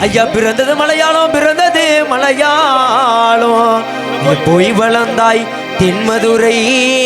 ஐயா பிறந்தது மலையாளம் பிறந்தது மலையாளம். போய் வளர்ந்தாய் தென்மதுரை.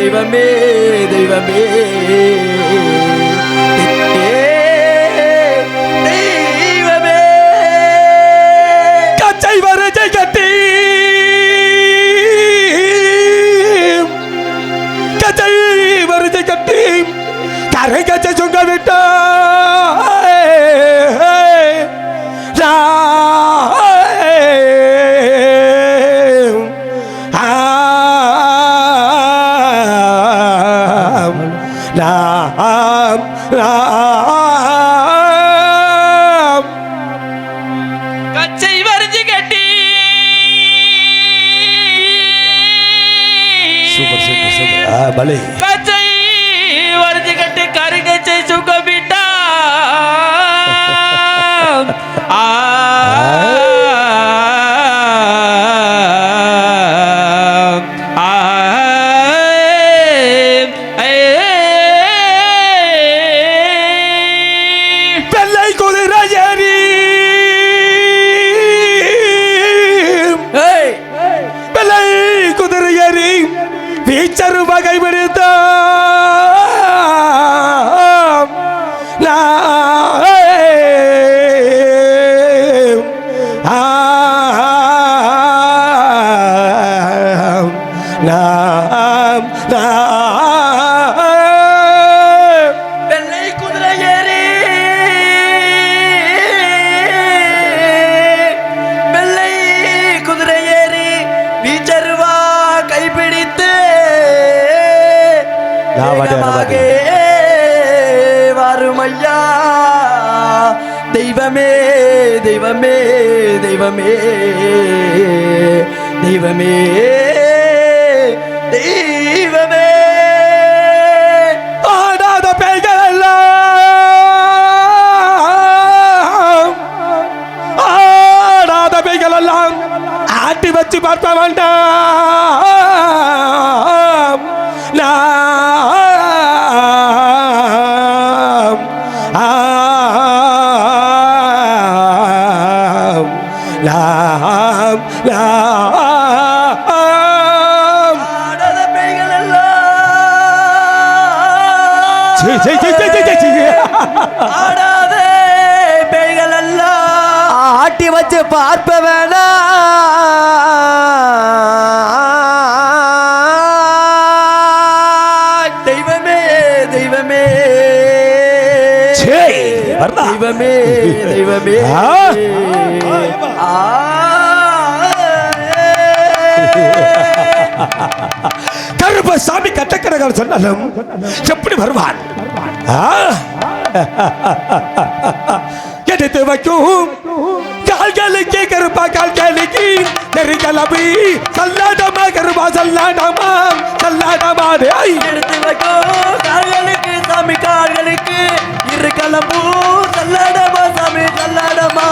தெய்வமே தெய்வமே. கச்சை வரிஞ்சு கட்டி சூப்பர் சூப்பர் சூப்பர் ஆ பலே கச்சை வரிஞ்சு கட்டி கரு கச்சை சுகமிட்டா நான் வருமையா. தெய்வமே தெய்வமே தெய்வமே தெய்வமே தெய்வமே. ஆடாத பேய்கள் எல்லாம் ஆடாத பேய்கள் எல்லாம் ஆட்டி வச்சு பார்க்க வேண்டாம் ஆட்டி வச்சு பார்ப்ப வேணாம் தெய்வமே தெய்வமே? தெய்வமே தெய்வமே. ஆ. கருப்ப சாமி கட்டக்கடகார் சொன்னாலும் எப்படி வருவான்? ஆ? எடுத்து வைக்கும். கால்களுக்கு கருப்பா கால்களுக்கு நெருங்கலபி. சல்லாடமா கருப்பா சல்லாடமா சல்லாடமா டேய் எடுத்து வைக்கோ கால்களுக்கு சாமி கால்களுக்கு இரு கலம்பூ சல்லடமா சாமி சல்லாடமா.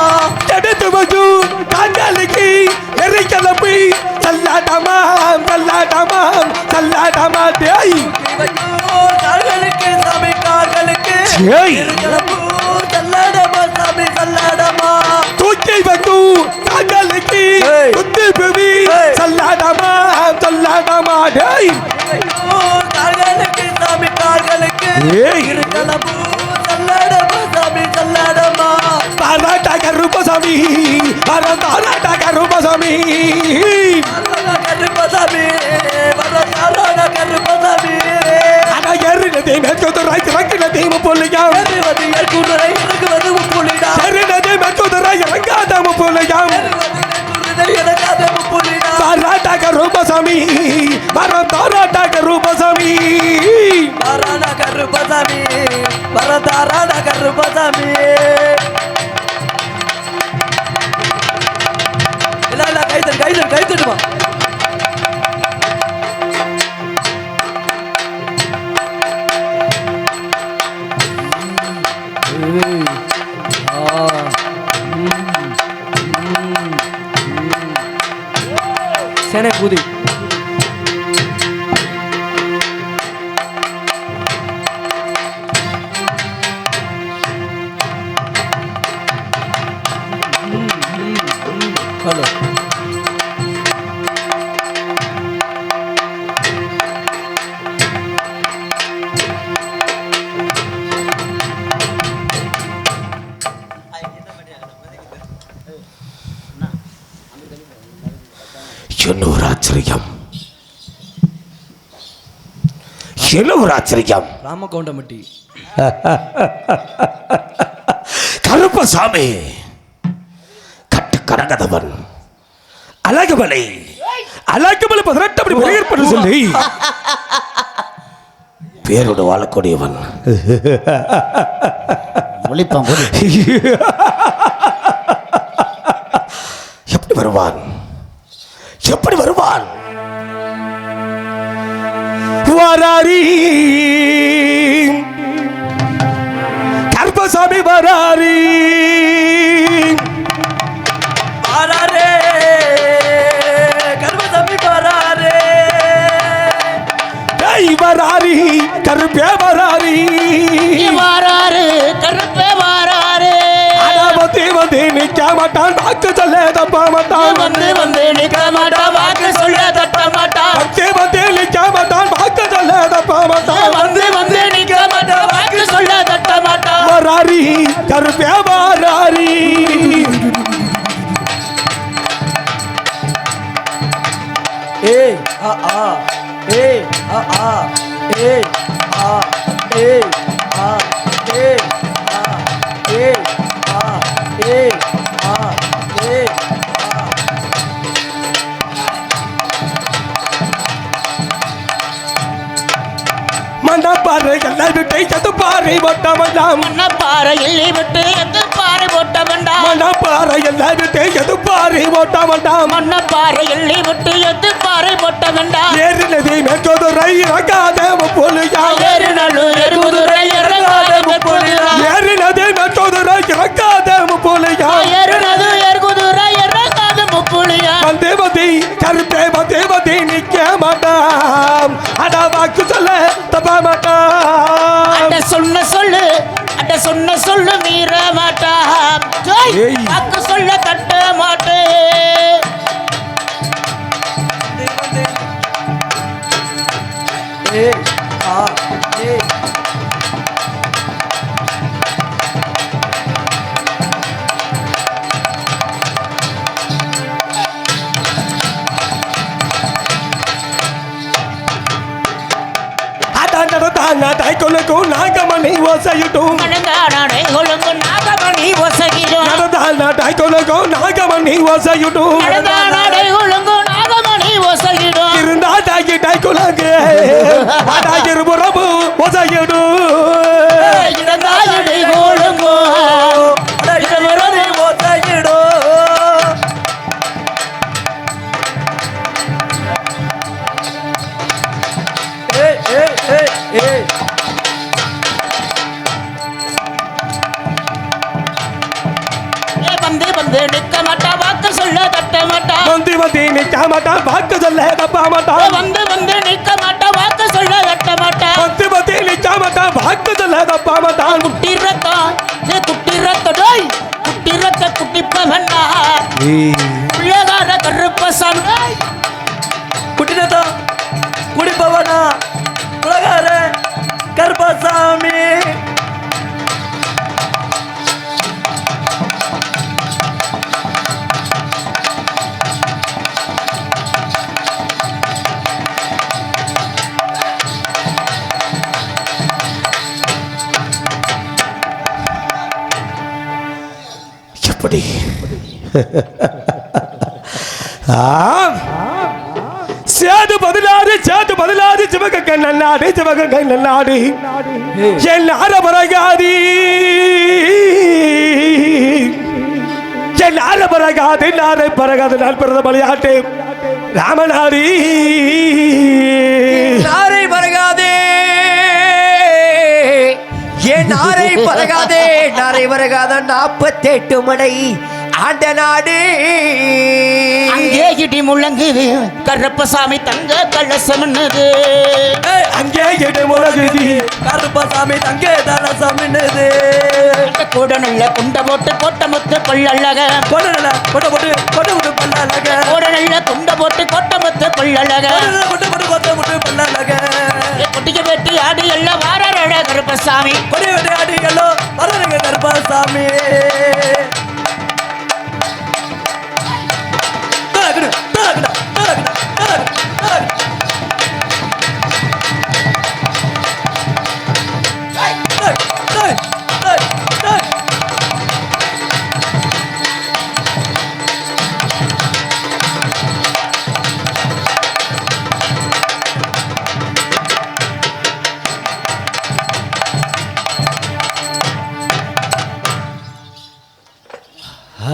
பாராட்டா கருப்பசாமி பாராட்டா கருப்பசாமி அரண கருப்பசாமி வர அரண கருப்பசாமி கைத்தட்டு கைத்தட்டு கைத்தட்டுமா என்ன ஒரு ஆச்சரியம் என்ன ஒரு ஆச்சரியம் ராமகவுண்டமட்டி. கருப்பசாமி. கட்டு கரகதவன் அழகுமலை. அழகுமலை பதினெட்டு அப்படி ஏற்பாடு சொல்லி. பேரோடு வாழக்கூடியவன். ஒளிப்பான் போது எப்படி வருவான் எப்படி வருவான்? வராரி கருப்பசாமி வராரி பாராரே கர்மதம்பி பாராரே டேய் வராரி கருப்பே வராரி. வாராரு கருப்பே வாராரு. அனாமத்தி வந்து நிக்க மாட்டான் வாக்கு கருப்பே வராரி ஏய் ஆ ஆ ஏய் ஆ ஆ ஏய் ஆ ஏய் ஆ ஏய் ஆ ஏய் ஆ ஏய் ஆ ஏய் ஆ. மண்டபாறை எல்லாம் விட்டு எது பாறை ஓட்ட வேண்டாம் மண்ண பாறை எள்ளி விட்டு எத்து பாறை போட்ட வேண்டாம் எல்லாம் விட்டு எது பாறை ஓட்ட வேண்டாம் மண்ண பாறை எள்ளி விட்டு எத்து பாறை போட்ட வேண்டாம் ஏறினதி மெச்சோதுரை இறங்காத புலியாம் ஏறு நல்லூர் இறங்காத முப்புலிரா கருப்பே தேவதி நிக்க மாட்டாம். அட வாக்கு சொல்ல தப்ப மாட்டாம். அட சொன்ன சொல்லு அட சொன்ன சொல்லு மீற மாட்டான். வாக்கு சொல்ல தட்ட மாட்டே. ஏய் ஆ. தைக்கொலுக்கும் நாகமணி ஓசையிட்டும் ஒசகிடும் நடந்தான தைக்கொலுக்கும் நாகமணி ஓசையிட்டும் இருந்தா தாக்கி அட இருபுறமு ஓசையிடும் மதி நிக்க மாட்டான் வாக்கு சொல்ல தப்பா மாட்டான் வந்து வந்து நிக்க மாட்டான் வாக்கு சொல்ல தட்ட மாட்டான் பத்து பத்தி நிக்க மாட்டான் வாக்கு சொல்ல தப்பா மாட்டான் குட்டி ரத்தம் ஏ குட்டி ரத்தம் டேய் குட்டி ரத்த குட்டிப்ப வேண்டா பிள்ளைகார கருப்ப சாமி குட்டி ரத்தம் குடிப்பவனா உலகார கருப்பசாமி சேது பதினாறு சேது பதினாறு சிவகங்கை நன்னாடு கண் நன்னாடு என் ஆரபரகாதி என் ஆரபரகாதி நாரை பரகாது நான் பிறந்த விளையாட்டு ராமநாடி நாரை பரகாதே ஏன் நாரை பறகாதே நாரை பறகாத நாற்பத்தெட்டு மடை ஆண்ட நாடு அங்கே இடி முழங்குது கருப்பசாமி தங்க கள்ளசமன்னது ஏய், அங்கே இடு முழகுதி கருப்பசாமி தங்கே தான சமின்னது கூட நல்ல குண்ட போட்டு கோட்டை முத்து கொள்ளழக. கொடல கொட போட்டு கொட விட்டு பண்ணலக கூட நல்ல குண்ட போட்டு கோட்டை முத்து கொள்ளழக. கொட்ட போட்டு கொத்த விட்டு பண்ணலக குட்டிக்கு வெட்டி ஆடி எல்லாம் வாரழ கருப்பசாமி. கொடி வெடி அடிகளோ வரணுங்க கருப்பசாமி.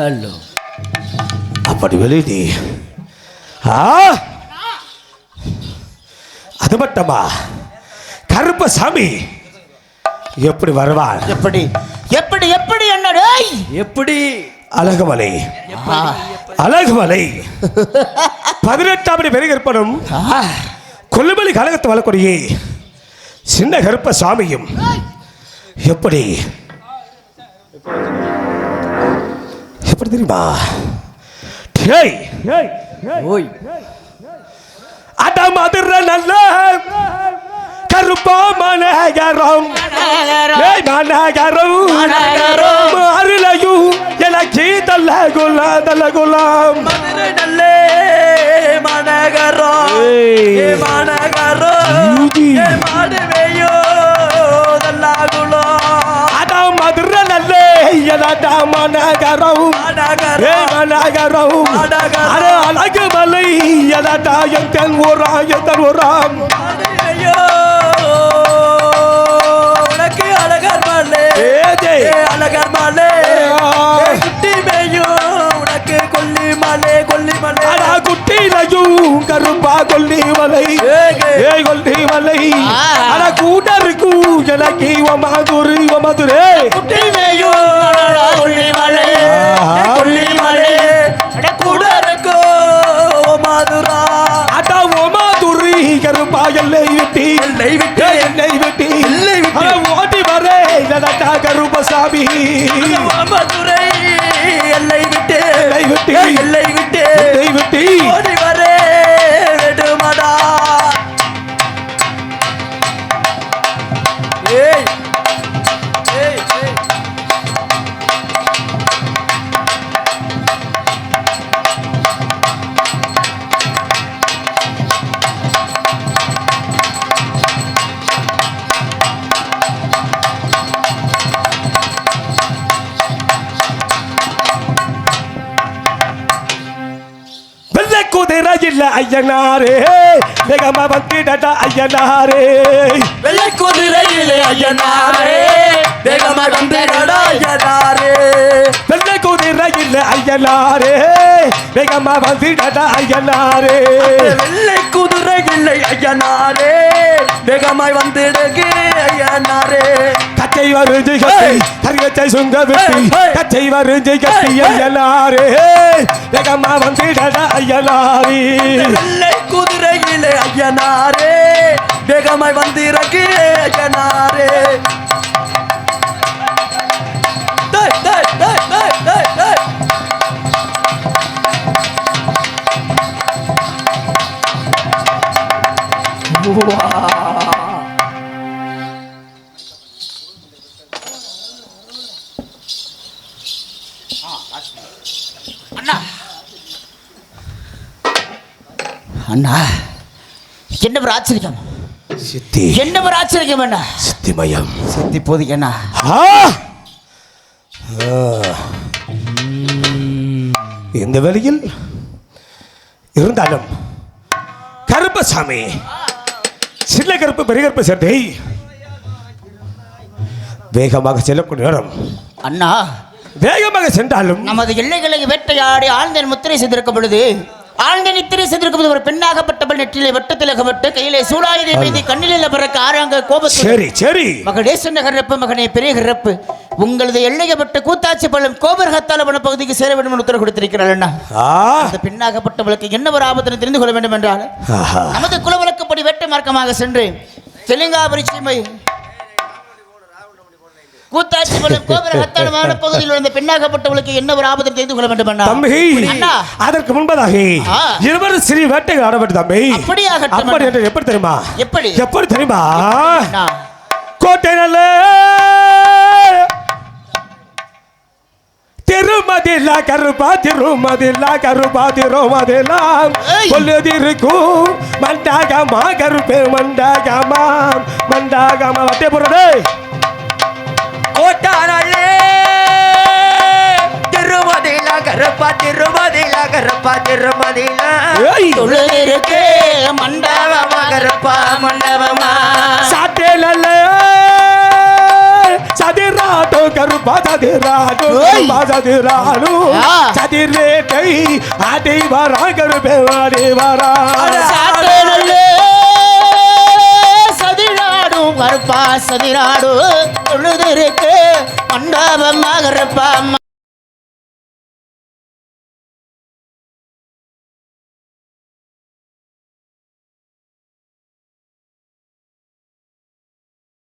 ஹலோ அப்படி வெளியிடி ஆ? அது மட்டுமா? கருப்பசாமி. எப்படி வருவான் எப்படி? எப்படி எப்படி என்ன? டேய்! எப்படி? அழகுமலை. அழகுமலை. பதினெட்டாம் படி பெருகற்பனும் கொல்லுமலி கழகத்து வளக்கூடிய சின்ன கருப்பசாமியும். எப்படி? எப்படி தெரியுமா டேய் ஓய். அட மதுர நல்ல கருப்பா மனகரம். மனகரம். மனகரம். அருளையும் எனக்கு தல்ல குலா தல்ல குலாம். யூதி. ஏ மாடுவேயோ தல்லாகுளம் அட மதுர நல்ல. எனட மனகரம். மனகரம். அட அழகு மலை எனட என் ஊரா என் ஊராம் உனக்கு அழகர் மலே அழகர் மலே. ஆ. ஏ குட்டி மேயோ உனக்கு கொல்லி மலே கொல்லி மலே. அட குட்டிலையும் கருப்பா கொல்லி மலை. ஏகே. ஏ கொல்லி மலை. ஆ. அட கூடருக்கு எனக்கு மதுரை மதுரை. எல்லை விட்டி எல்லை விட்டு எல்லை விட்டி எல்லை விட்டு. ஓடி வரே நடத்தா கருப்பசாமி மதுரை எல்லை விட்டு எல்லை விட்டு. ஏய், எல்லை விட்டு எல்லை விட்டி ஐயனாரே வேகமா வந்துடடா ஐயனாரே வெள்ளை குதிரையிலே ஐயனாரே வேகமாக வந்திடடா ஐயனாரே வெள்ளை குதிரை இல்ல ஐயனாரே வேகமா வந்துடடா ஐயனாரே வெள்ளை குதிரை இல்லை ஐயனாரே வேகமாய் வந்திடுகு ஐயனாரே கச்சை வருது கட்டி. கருகச்சை சுங்க விட்டு. கச்சை வருது கட்டி. ஐயனாரே வேகமா வந்துடடா ஐயனாரே வெள்ளை குதிரையிலே ஐயனாரே வேகமாய் வந்திறகு ஐயனாரே. டேய், டேய், டேய், டேய், டேய், டேய். அண்ணா. அண்ணா என்ன ஒரு ஆச்சரியம்? சித்தி. என்ன ஒரு ஆச்சரியம் அண்ணா? சத்தி போதி அண்ணா. ஆ! ஆ. இந்த வேளையில் இருந்தாலும் கருப்பசாமி. சின்ன கருப்பு பெரிய கருப்பு சேர்த்தை வேகமாக செல்லக்கூடிய நேரம். அண்ணா வேகமாக சென்றாலும் நமது எல்லைகளை வேட்டையாடி ஆழ்ந்தன் முத்திரை செய்திருக்கும் பொழுது ஆழ்ந்த நித்திரை செய்திருக்கும் ஒரு பெண்ணாகப்பட்டவள் நெற்றிலே வெட்டத்திலகப்பட்டு கையிலே சூழாயுதை மீதி கண்ணிலே பிறக்க ஆறாங்க கோபத்தில் சரி சரி. மகனே சின்ன கரப்பு மகனே பெரிய கரப்பு உங்களது எல்லையப்பட்ட கூத்தாச்சி பள்ளம் கோபரகத்தால வன பகுதிக்கு சேர வேண்டும் என்று உத்தரவு கொடுத்திருக்கிறாள் அண்ணா. அந்த பெண்ணாகப்பட்டவளுக்கு என்ன ஒரு ஆபத்தினை தெரிந்து கொள்ள வேண்டும் என்றால். நமது குலவழக்கப்படி வேட்டை மார்க்கமாக சென்று தெலுங்காபுரி சீமை கூத்தாட்சி வன பகுதியில் அந்த பெண்ணாகப்பட்டவளுக்கு என்ன ஒரு ஆபத்தினை தெரிந்து கொள்ள வேண்டும் அண்ணா தம்பி அதற்கு முன்பதாக. இருவரும் சிறி வேட்டை ஆடப்பட்டு தம்பி. அப்படியாகட்டும் அப்படி என்று எப்படி தெரியுமா? எப்படி? எப்படி தெரியுமா? கோட்டை நல்ல திருமதிலா கருப்பா திருமதிலா கருப்பா திருமதிலா. கொல்லுதிருக்கும் மண்டாகமா கருப்பு மண்டாகமா மண்டாகமா. வட்டே போறதே கோட்டானல்லே திருமதிலா கருப்பா திருமதிலா. கருப்பா திருமதிலா ஏய். தொழுதிருக்கு மண்டபமா கருப்பா மண்டபமா. சாட்டே நல்ல சதிராட்டோ கருப்பா சதிராட்டோ ஏய். கருப்பா சதிராடு ஆ. சதிரேட்டை ஆட்டை கருப்பே வாடி வரா சாட்டை நல்லே சதிராடும் கருப்பா சதிராடு தொழுதிருக்கு